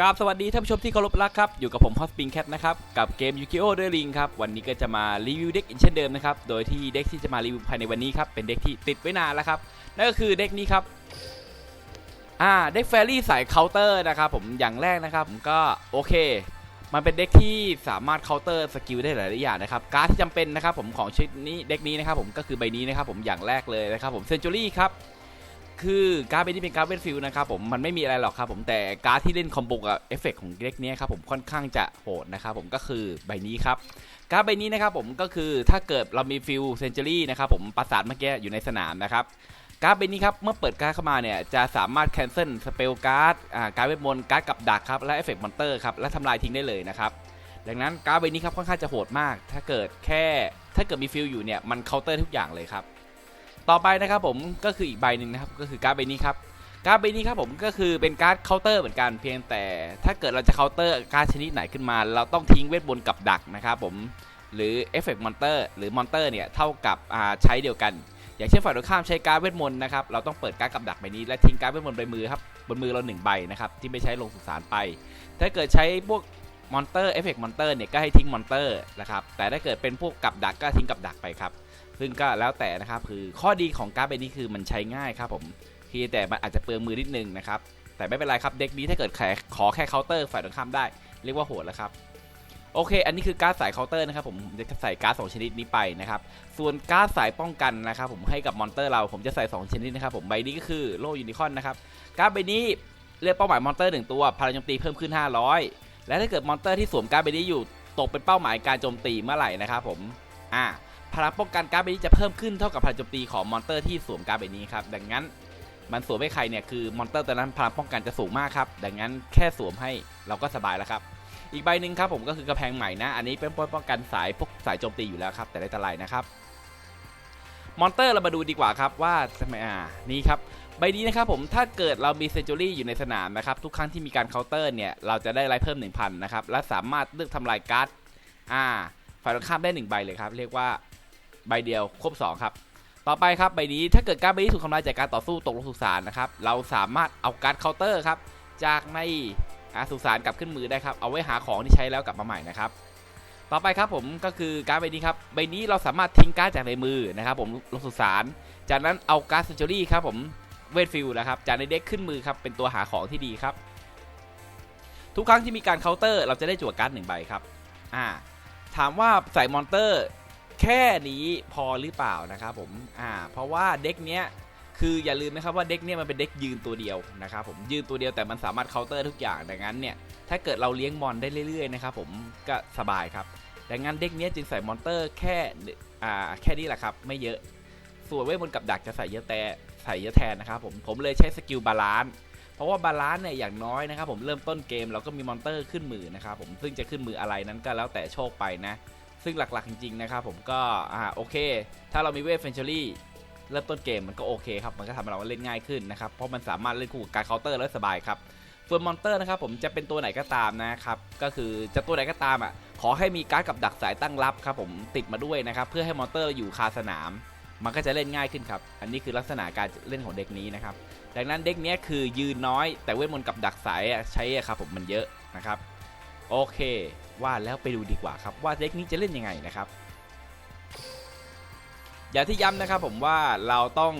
กราบสวัสดีท่านผู้ชมที่เคารพรักครับ อยู่กับผมฮอสปิงแคทนะครับ กับเกมยูกิโอด้วยลิงครับ วันนี้ก็จะมารีวิวเด็กอีกเช่นเดิมนะครับ โดยที่เด็กที่จะมารีวิวภายในวันนี้ครับ เป็นเด็กที่ติดไว้นานแล้วครับ นั่นก็คือเด็กนี้ครับ อ่า เด็กแฟรี่สายเคาน์เตอร์นะครับผม อย่างแรกนะครับผมก็โอเค มันเป็นเด็กที่สามารถเคาน์เตอร์สกิลได้หลายๆอย่างนะครับ การ์ดที่จำเป็นนะครับผมของชุดนี้เด็กนี้นะครับผมก็คือใบนี้นะครับผมอย่างแรกเลยนะครับผมเซนจูรี่ครับ คือการ์ดใบนี้เป็นการ์ดเวนฟิลนะครับผมมันไม่มีอะไรหรอกครับผมแต่การ์ดที่เล่นคอมโบกับเอฟเฟกต์ของเด็กเนี้ยครับผมค่อนข้างจะโหดนะครับผมก็คือใบนี้ครับการ์ดใบนี้นะครับผมก็คือถ้าเกิดเรามีฟิลเซนจูรี่นะครับผมปราสาทเมื่อกี้อยู่ในสนามนะครับการ์ดใบนี้ครับเมื่อเปิดการ์ดเข้ามาเนี่ยจะสามารถแคนเซิลสเปลการ์ดการ์ดเวทมนต์การ์ดกับดักครับและเอฟเฟกต์มอนเตอร์ครับและทำลายทิ้งได้เลยนะครับดังนั้นการ์ดใบนี้ครับค่อนข้างจะโหดมาก ถ้าเกิดแค่ถ้าเกิดมีฟิลอยู่เนี่ยมันเคาน์เตอร์ทุกอย่างเลยครับ ต่อไปนะครับผมก็คืออีกใบหนึ่งนะครับก็คือการ์ดใบนี้ครับการ์ดใบนี้ครับผมก็คือเป็นการ์ดเคาน์เตอร์เหมือนกันเพียงแต่ ถ้าเกิดเราจะเคาน์เตอร์การ์ดชนิดไหนขึ้นมา เราต้องทิ้งเวทมนกับดักนะครับผมหรือเอฟเฟกต์มอนเตอร์หรือมอนเตอร์เนี่ยเท่ากับใช้เดียวกัน อย่างเช่นฝ่ายตรงข้ามใช้การ์ดเวทมนต์นะครับเราต้องเปิดการ์ดกับดักใบนี้และทิ้งการ์ดเวทมนต์ใบมือครับบนมือเราหนึ่งใบนะครับที่ไม่ใช้ลงสุสานไป ถ้าเกิดใช้พวกมอนเตอร์เอฟเฟกต์มอนเตอร์เนี่ยก็ให้ทิ้งมอนเตอร์นะครับแต่ถ้าเกิดเป็นพวกกับดักก็ทิ้งกับดักไปครับ ซึ่งก็แล้วแต่นะครับคือข้อดีของการ์ดใบนี้คือมันใช้ง่ายครับผมเพีแต่มันอาจจะเปลืองมือนิดนึงนะครับแต่ไม่เป็นไรครับเด็กนี้ถ้าเกิดแขขอแค่เคาน์เตอร์ฝ่ายตรงข้ามได้ เรียกว่าโหดแล้วครับโอเค อันนี้คือการ์ดสายเคาน์เตอร์นะครับผมจะใส่การ์ดสองชนิดนี้ไปนะครับ ส่วนการ์ดสายป้องกันนะครับผมให้กับมอนเตอร์เราผมจะใส่ 2 ชนิดนะครับผมใบนี้ก็คือโล่ยูนิคอนนะครับการ์ดใบนี้เรียกเป้าหมายมอนเตอร์หนึ่งตัวพลังโจมตีเพิ่มขึ้น 500 และถ้าเกิดมอนเตอร์ที่สวมการ์ดใบนี้อยู่ตกเป็นเป้าหมายการโจมตีเมื่อไหร่นะครับผมอ่า พลังป้องกันการ์ดใบนี้จะเพิ่มขึ้นเท่ากับพลังโจมตีของมอนเตอร์ที่สวมการ์ดใบนี้ครับดังนั้นมันสวมให้ใครเนี่ยคือมอนเตอร์ตัวนั้นพลังป้องกันจะสูงมากครับดังนั้นแค่สวมให้เราก็สบายแล้วครับอีกใบหนึ่งครับผมก็คือกระแพงใหม่นะ อันนี้เป็นป้องกันสายพวกสายโจมตีอยู่แล้วครับแต่ได้ตะไลนะครับมอนเตอร์เรามาดูดีกว่าครับว่าทำไมอ่านี่ครับใบนี้นะครับผมถ้าเกิดเรามีเซนจูรี่อยู่ในสนามนะครับทุกครั้งที่มีการเคาน์เตอร์เนี่ยเราจะได้ไลท์เพิ่ม 1000 นะครับและสามารถเลือกทำลายการ์ดอ่าฝ่ายตรงข้ามได้หนึ่งใบเลยครับ เรียกว่า ใบเดียวครบ2ครับต่อไปครับใบนี้ถ้าเกิดการใบนี้ถูกทำลายจากการต่อสู้ตกลงสุสานนะครับเราสามารถเอาการ์ดเคาน์เตอร์ครับจากในสุสานกลับขึ้นมือได้ครับเอาไว้หาของที่ใช้แล้วกลับมาใหม่นะครับต่อไปครับผมก็คือการดใบนี้ครับใบนี้เราสามารถทิ้งการ์ดจากในมือนะครับผมลงสุสานจากนั้นเอาการ์ดเซนจูรี่ครับผมเวทฟิลนะครับจากในเด็กขึ้นมือครับเป็นตัวหาของที่ดีครับ ทุกครั้งที่มีการเคาน์เตอร์ เราจะได้จั่วการ์ดหนึ่งใบครับอ่าถามว่าใส่มอนเตอร์ แค่นี้พอหรือเปล่านะครับผมอ่าเพราะว่าเด็กเนี้ยคืออย่าลืมนะครับว่าเด็กเนี้ยมันเป็นเด็กยืนตัวเดียวนะครับผมยืนตัวเดียวแต่มันสามารถเคาน์เตอร์ทุกอย่างดังนั้นเนี่ยถ้าเกิดเราเลี้ยงมอนได้เรื่อยๆนะครับผมก็สบายครับดังนั้นเด็กเนี้ยจึงใส่มอนเตอร์แค่อ่าแค่นี้แหละครับไม่เยอะส่วนเวทมนต์กับดักจะใส่เยอะแต่ใส่เยอะแทนนะครับผมผมเลยใช้สกิลบาลานซ์เพราะว่าบาลานซ์เนี่ยอย่างน้อยนะครับผมเริ่มต้นเกมเราก็มีมอนเตอร์ขึ้นมือนะครับผมซึ่งจะขึ้นมืออะไรนั้นก็แล้วแต่โชคไปนะ ซึ่งหลักๆจริงๆนะครับผมก็อ่าโอเค ถ้าเรามีเวฟเฟนชอรี่เริ่มต้นเกมมันก็โอเคครับ มันก็ทำให้เราเล่นง่ายขึ้นนะครับ เพราะมันสามารถเล่นคู่กับการเคาน์เตอร์แล้วสบายครับส่วนมอนเตอร์นะครับผมจะเป็นตัวไหนก็ตามนะครับ ก็คือจะตัวไหนก็ตามอะขอให้มีการ์ดกับดักสายตั้งรับครับผมติดมาด้วยนะครับเพื่อให้มอนเตอร์อยู่คาสนาม มันก็จะเล่นง่ายขึ้นครับ อันนี้คือลักษณะการเล่นของเด็กนี้นะครับดังนั้นเด็กนี้คือยืนน้อยแต่เวทมนต์กับดักสายใช้อะครับผมมันเยอะนะครับ โอเค ว่าแล้วไปดูดีกว่าครับว่าเด็กนี้จะเล่นยังไงนะครับอย่างที่ย้ำนะครับผมว่าเราต้อง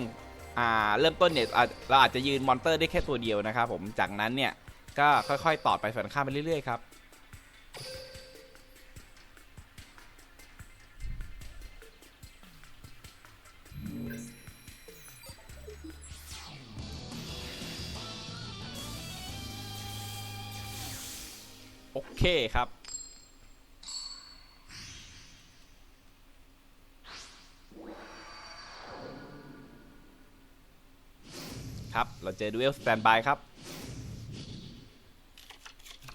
อ่าเริ่มต้นเนี่ยเราอาจจะยืนมอนเตอร์ได้แค่ตัวเดียวนะครับผมจากนั้นเนี่ยก็ค่อยๆ ต่อไปฝันข้ามไปเรื่อยๆครับ เคครับ ครับ เราเจอดูเอลสแตนบายครับ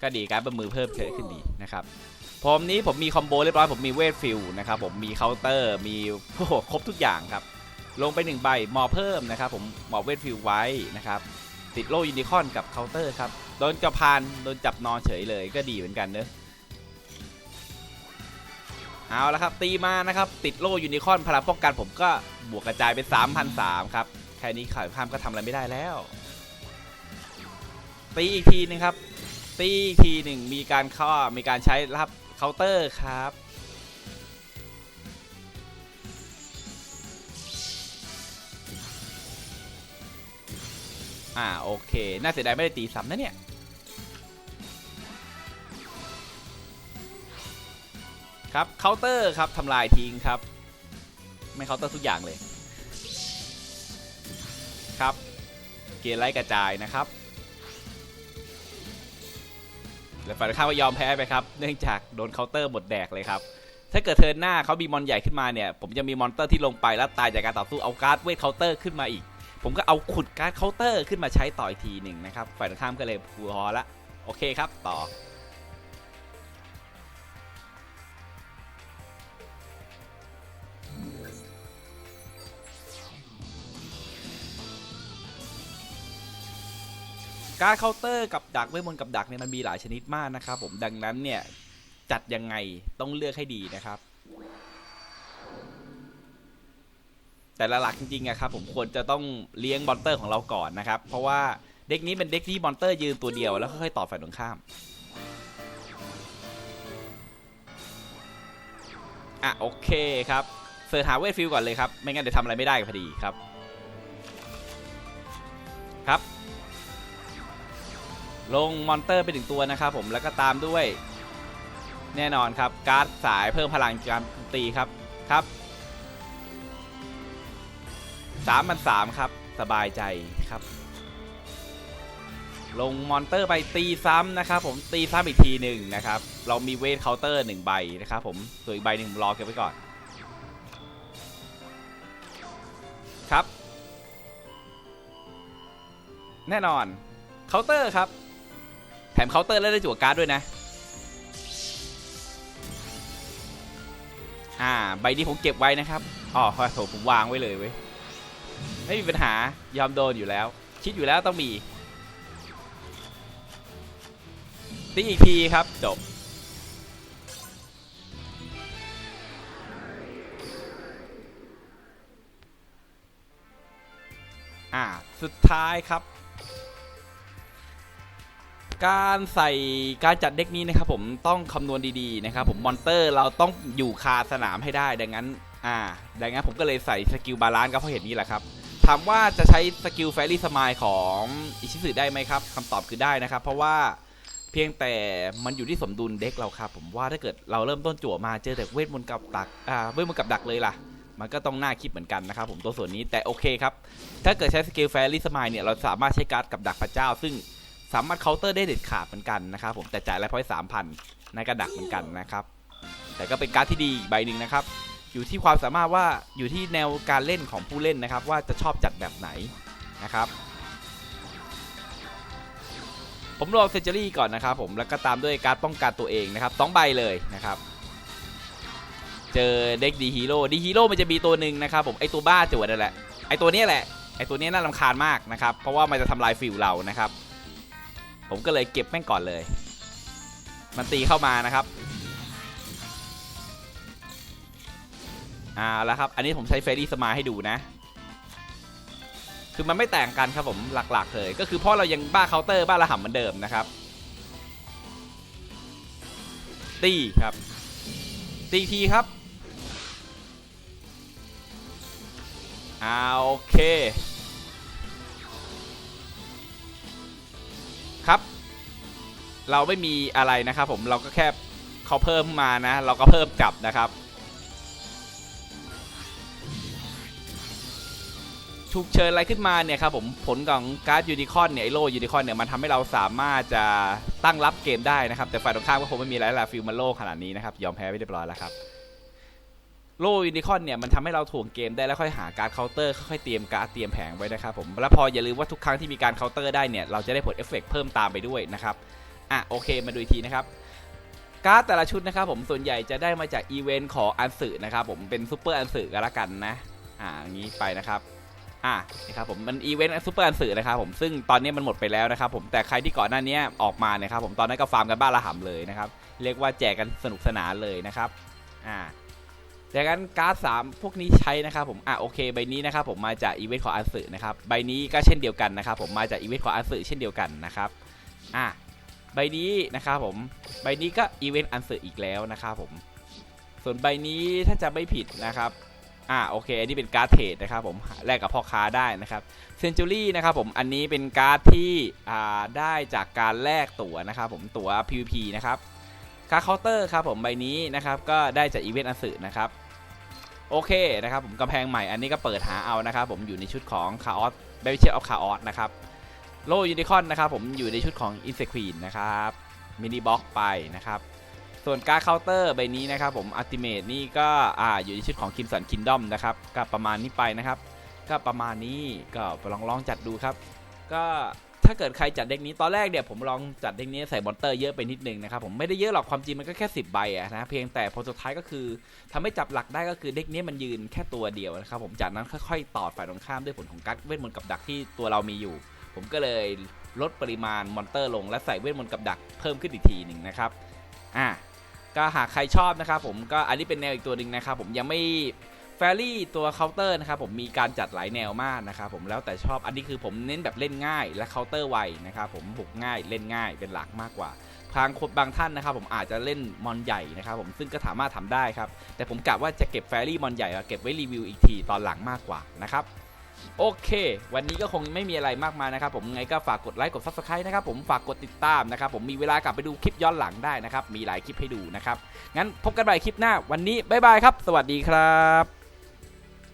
ก็ดีการเป็นมือเพิ่มเยอะขึ้นดีนะครับผมนี้ผมมีคอมโบเรียบร้อยผมมีเวทฟิลนะครับผมมีเคาน์เตอร์มีโอ้โหครบทุกอย่างครับ ลงไปหนึ่งใบหมอเพิ่มนะครับผมหมอเวทฟิลไว้นะครับ ติดโล่ยูนิคอนกับเคาน์เตอร์ครับ โดนจับพานโดนจับนอนเฉยเลยก็ดีเหมือนกันเนอะเอาละครับตีมานะครับ ติดโล่ยูนิคอนพลังป้องกันผมก็บวกกระจายเป็น3,003ครับ แค่นี้ข่ายข้ามก็ทำอะไรไม่ได้แล้ว ตีอีกทีนึงครับ ตีอีกทีหนึ่งมีการเข้ามีการใช้รับเคาน์เตอร์ครับ อ่าโอเค น่าเสียดายไม่ได้ตีซ้ำนะเนี่ยครับเคาน์เตอร์ครับทำลายทิ้งครับ ไม่เคาน์เตอร์ทุกอย่างเลยครับเกียร์ไล่กระจายนะครับและฝ่ายข้าก็ยอมแพ้ไปครับ เนื่องจากโดนเคาน์เตอร์หมดแดกเลยครับ ถ้าเกิดเทิร์นหน้าเขามีมอนใหญ่ขึ้นมาเนี่ย ผมจะมีมอนเตอร์ที่ลงไปแล้วตายจากการต่อสู้เอาการ์ดเวทเคาน์เตอร์ขึ้นมาอีก ผมก็เอาขุดการ์ดเคาน์เตอร์ขึ้นมาใช้ต่ออีกทีหนึ่งนะครับ ฝ่ายตรงข้ามก็เลยพอละ โอเคครับ ต่อ การดเคาน์เตอร์กับดักเวทมนต์กับดักเนี่ยมันมีหลายชนิดมากนะครับผมดังนั้นเนี่ยจัดยังไงต้องเลือกให้ดีนะครับ แต่ละหลักจริงๆอะครับผมควรจะต้องเลี้ยงมอนเตอร์ของเราก่อนนะครับ เพราะว่าเด็กนี้เป็นเด็กที่มอนเตอร์ยืนตัวเดียวแล้วค่อยๆต่อฝ่ายตรงข้ามอะโอเคครับเสิร์ชหาเวทฟิลก่อนเลยครับ ไม่งั้นเดี๋ยวทำอะไรไม่ได้พอดีครับ ครับ ลงมอนเตอร์ไปถึงตัวนะครับผมแล้วก็ตามด้วย แน่นอนครับการ์ดสายเพิ่มพลังการตีครับครับ สามมันสามครับ สบายใจครับ ลงมอนเตอร์ไปตีซ้ำนะครับ ผมตีซ้ำอีกทีหนึ่งนะครับ เรามีเวทเคาน์เตอร์หนึ่งใบนะครับผมส่วนอีกใบหนึ่งรอเก็บไว้ก่อนครับ แน่นอนเคาน์เตอร์ครับ แถมเคาน์เตอร์แล้วได้จั่วการ์ดด้วยนะอ่าใบนี้ผมเก็บไว้นะครับ อ๋อโถผมวางไว้เลยเว้ย ไม่มีปัญหายอมโดนอยู่แล้ว คิดอยู่แล้วต้องมีตีอีกทีครับจบอ่าสุดท้ายครับ การใส่การจัดเด็กนี้นะครับผมต้องคำนวณดีๆนะครับผมมอนเตอร์เราต้องอยู่คาสนามให้ได้ดังนั้น อ่าดังนั้นผมก็เลยใส่สกิลบาลานซ์ก็เพราะเหตุนี้แหละครับ ถามว่าจะใช้สกิลแฟรี่สมายของอิชิสึได้ไหมครับคำตอบคือได้นะครับ เพราะว่าเพียงแต่มันอยู่ที่สมดุลเด็กเราครับ ผมว่าถ้าเกิดเราเริ่มต้นจั่วมาเจอแต่เวทมนต์กับดักอ่าเวทมนต์กับดักเลยล่ะ มันก็ต้องน่าคิดเหมือนกันนะครับผมตัวส่วนนี้แต่โอเคครับ ถ้าเกิดใช้สกิลแฟรี่สมายเนี่ยเราสามารถใช้การ์ดกับดักพระเจ้า ซึ่งสามารถเคาน์เตอร์ได้เด็ดขาดเหมือนกันนะครับผมแต่จ่ายไรพอยสามพันในกระดักเหมือนกันนะครับแต่ก็เป็นการ์ดที่ดีใบหนึ่งนะครับ อยู่ที่ความสามารถว่าอยู่ที่แนวการเล่นของผู้เล่นนะครับ ว่าจะชอบจัดแบบไหนนะครับ ผมรอเซนเจอรี่ก่อนนะครับผมแล้วก็ตามด้วยการป้องกันตัวเองนะครับสองใบเลยนะครับ เจอเด็กดีฮีโร่ดีฮีโร่มันจะมีตัวหนึ่งนะครับผมไอตัวบ้าจวดนั่นแหละไอตัวนี้แหละไอตัวนี้น่ารำคาญมากนะครับเพราะว่ามันจะทำลายฟิลเรานะครับ ผมก็เลยเก็บแม่งก่อนเลย มันตีเข้ามานะครับ อ่าแล้วครับ อันนี้ผมใช้เฟรดี้สมายให้ดูนะ คือมันไม่แต่งกันครับผมหลักๆเลยก็คือเพราะเรายังบ้าเคาน์เตอร์บ้าระห่ำเหมือนเดิมนะครับ ตีครับ ตีทีครับอ่าโอเค ครับ เราไม่มีอะไรนะครับผมเราก็แค่เขาเพิ่มมานะ เราก็เพิ่มกลับนะครับ ถูกเชิญอะไรขึ้นมาเนี่ยครับผมผลของการ์ดยูนิคอนเนี่ยไอโลยูนิคอนเนี่ยมันทำให้เราสามารถจะตั้งรับเกมได้นะครับ แต่ฝ่ายตรงข้ามก็คงไม่มีอะไรละฟิลมันโลขนาดนี้นะครับยอมแพ้ไปเรียบร้อยแล้วครับโลยูนิคอนเนี่ยมันทำให้เราถ่วงเกมได้แล้วค่อยหาการ์ดเคาน์เตอร์ค่อยๆเตรียมการ์ดเตรียมแผงไว้นะครับผมแล้วพออย่าลืมว่าทุกครั้งที่มีการเคาน์เตอร์ได้เนี่ยเราจะได้ผลเอฟเฟกต์เพิ่มตามไปด้วยนะครับอะโอเคมาดูอีกทีนะครับการ์ดแต่ละชุดนะครับผมส่วนใหญ่จะได้มาจากอีเวนต์ของอันสึนะครับผมเป็นซูเปอร์อันสึก็แล้วกันนะอ่าอย่างนี้ไปนะครับ อะนะครับผมมันอีเวนต์ซูเปอร์อันสื่อนะครับผมซึ่งตอนนี้มันหมดไปแล้วนะครับผมแต่ใครที่ก่อนหน้านี้ออกมาเนี่ยครับผมตอนนั้นก็ฟาร์มกันบ้าระห่ำเลยนะครับเรียกว่าแจกกันสนุกสนานเลยนะครับอ่าแต่กันการ์ดสามพวกนี้ใช้นะครับผมอะโอเคใบนี้นะครับผมมาจากอีเวนต์ของอันสื่อนะครับใบนี้ก็เช่นเดียวกันนะครับผมมาจากอีเวนต์ของอันสื่อเช่นเดียวกันนะครับอะใบนี้นะครับผมใบนี้ก็อีเวนต์อันเซออีกแล้วนะครับผมส่วนใบนี้ถ้าจะไม่ผิดนะครับ อ่าโอเคอันนี้เป็นการ์ดเทรดนะครับผมแลกกับพ่อค้าได้นะครับเซนจูรี่นะครับผมอันนี้เป็นการ์ดที่อ่าได้จากการแลกตั๋วนะครับผมตั๋ว PVP นะครับการ์ดเคาน์เตอร์ครับผมใบนี้นะครับก็ได้จากอีเวนต์อันเซอร์นะครับโอเคนะครับผมกำแพงใหม่อันนี้ก็เปิดหาเอานะครับผมอยู่ในชุดของคาออสเบลเชียออฟคาออสนะครับโลยูนิคอนนะครับผมอยู่ในชุดของอินเซควีนนะครับมินิบ็อกไปนะครับ ส่วนการ์ดเคาน์เตอร์ใบนี้นะครับผมอัติเมตนี่ก็อ่าอยู่ในชุดของคิมสันคินดอมนะครับก็ประมาณนี้ไปนะครับ ก็ประมาณนี้ก็ลองลองจัดดูครับ ก็ถ้าเกิดใครจัดเด็กนี้ตอนแรกเนี่ยผมลองจัดเด็กนี้ใส่มอนเตอร์เยอะไปนิดนึงนะครับผมไม่ได้เยอะหรอกความจริงมันก็แค่ 10 ใบอะนะเพียงแต่พอสุดท้ายก็คือทำให้จับหลักได้ก็คือเด็กนี้มันยืนแค่ตัวเดียวนะครับผมจากนั้นค่อยๆต่อฝ่ายตรงข้ามด้วยผลของกั๊กเวทมนต์กับดักที่ตัวเรามีอยู่ ผมก็เลยลดปริมาณมอนเตอร์ลงและใส่เวทมนต์กับดักเพิ่มขึ้นอีกทีหนึ่งนะครับอะ ก็หากใครชอบนะครับผมก็อันนี้เป็นแนวอีกตัวหนึ่งนะครับผมยังไม่แฟรี่ตัวเคาน์เตอร์นะครับผมมีการจัดหลายแนวมากนะครับผมแล้วแต่ชอบอันนี้คือผมเน้นแบบเล่นง่ายและเคาน์เตอร์ไวนะครับผมบุกง่ายเล่นง่ายเป็นหลักมากกว่าทางคนบางท่านนะครับผมอาจจะเล่นมอนใหญ่นะครับผมซึ่งก็สามารถทำได้ครับแต่ผมกะว่าจะเก็บแฟรี่มอนใหญ่มาเก็บไว้รีวิวอีกทีตอนหลังมากกว่านะครับ โอเค วันนี้ก็คงไม่มีอะไรมากมายนะครับผมไงก็ฝากกดไลค์กด subscribe นะครับผมฝากกดติดตามนะครับผมมีเวลากลับไปดูคลิปย้อนหลังได้นะครับมีหลายคลิปให้ดูนะครับงั้นพบกันใหม่คลิปหน้าวันนี้บ๊ายบายครับ สวัสดีครับ